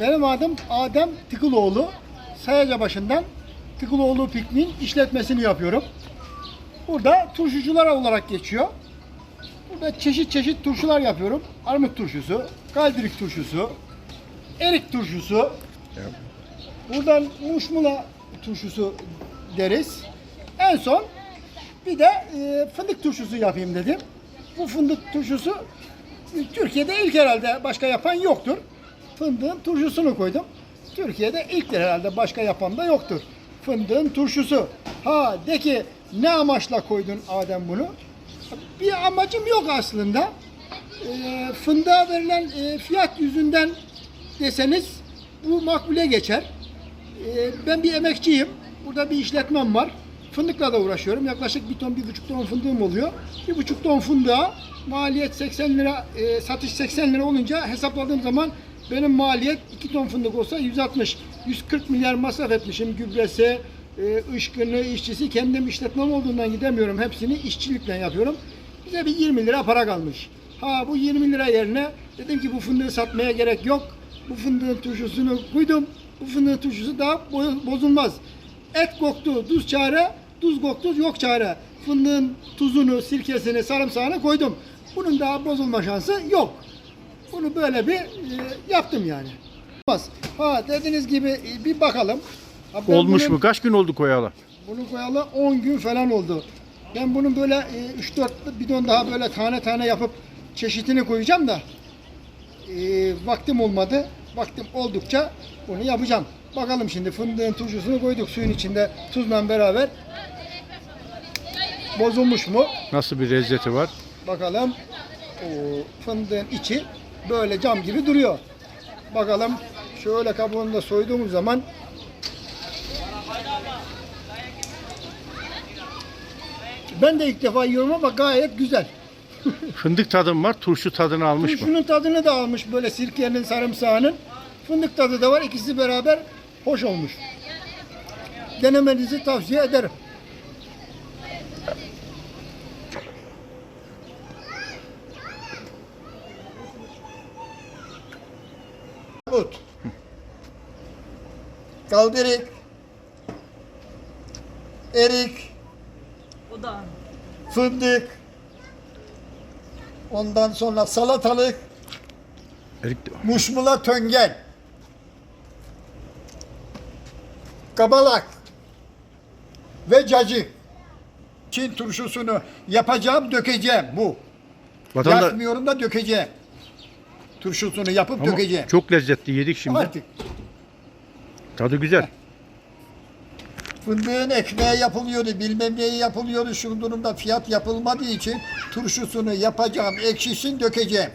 Benim adım Adem Tıkıloğlu. Sayacabaşı'ndan Tıkıloğlu Pikniğin işletmesini yapıyorum. Burada turşucular olarak geçiyor. Burada çeşit çeşit turşular yapıyorum. Armut turşusu, kaldirik turşusu, erik turşusu. Buradan muşmula turşusu deriz. En son bir de e, fındık turşusu yapayım dedim. Bu fındık turşusu Türkiye'de ilk herhalde başka yapan yoktur. Fındığın turşusunu koydum. Türkiye'de ilktir herhalde başka yapan da yoktur. Fındığın turşusu. Ha de ki ne amaçla koydun Adem bunu? Bir amacım yok aslında. E, fındığa verilen e, fiyat yüzünden deseniz bu makbule geçer. Ee, Ben bir emekçiyim. Burada bir işletmem var. Fındıkla da uğraşıyorum. Yaklaşık bir ton, bir buçuk ton fındığım oluyor. Bir buçuk ton fındığa maliyet 80 lira, e, satış 80 lira olunca hesapladığım zaman benim maliyet 2 ton fındık olsa 160, 140 milyar masraf etmişim. Gübresi, e, ışkını, işçisi. Kendim işletmem olduğundan gidemiyorum. Hepsini işçilikle yapıyorum. Bize bir 20 lira para kalmış. Ha bu 20 lira yerine dedim ki bu fındığı satmaya gerek yok. Bu fındığın turşusunu koydum. Bu fındığın turşusu daha bo- bozulmaz. Et koktu, tuz çare, tuz koktu, yok çare. Fındığın tuzunu, sirkesini, sarımsağını koydum. Bunun daha bozulma şansı yok. Bunu böyle bir e, yaptım yani. Olmaz. Ha dediğiniz gibi e, bir bakalım. Ha, ben Olmuş bunun- mu? Kaç gün oldu koyalı? bunu koyalı 10 gün falan oldu. Ben bunun böyle e, 3-4 bidon daha böyle tane tane yapıp çeşitini koyacağım da e, vaktim olmadı. Vaktim oldukça bunu yapacağım. Bakalım şimdi fındığın turşusunu koyduk suyun içinde tuzla beraber. Bozulmuş mu? Nasıl bir lezzeti var? Bakalım. O fındığın içi böyle cam gibi duruyor. Bakalım şöyle kabuğunu da soyduğumuz zaman ben de ilk defa yiyorum ama gayet güzel. Fındık tadım var, turşu tadını almış mı? Turşunun tadını da almış böyle sirkenin, sarımsağının. Fındık tadı da var. İkisi beraber hoş olmuş. Denemenizi tavsiye ederim. Armut. Kaldirik. Erik. O da. Fındık. Ondan sonra salatalık. Erik de- Muşmula töngen. Kabalak. Ve cacık. Çin turşusunu yapacağım, dökeceğim bu. Vatanda... Yakmıyorum da dökeceğim. Turşusunu yapıp Ama dökeceğim. çok lezzetli yedik şimdi. Artık Tadı güzel. fındığın ekmeği yapılıyordu, bilmem neyi yapılıyordu. Şu durumda fiyat yapılmadığı için turşusunu yapacağım, ekşisin dökeceğim.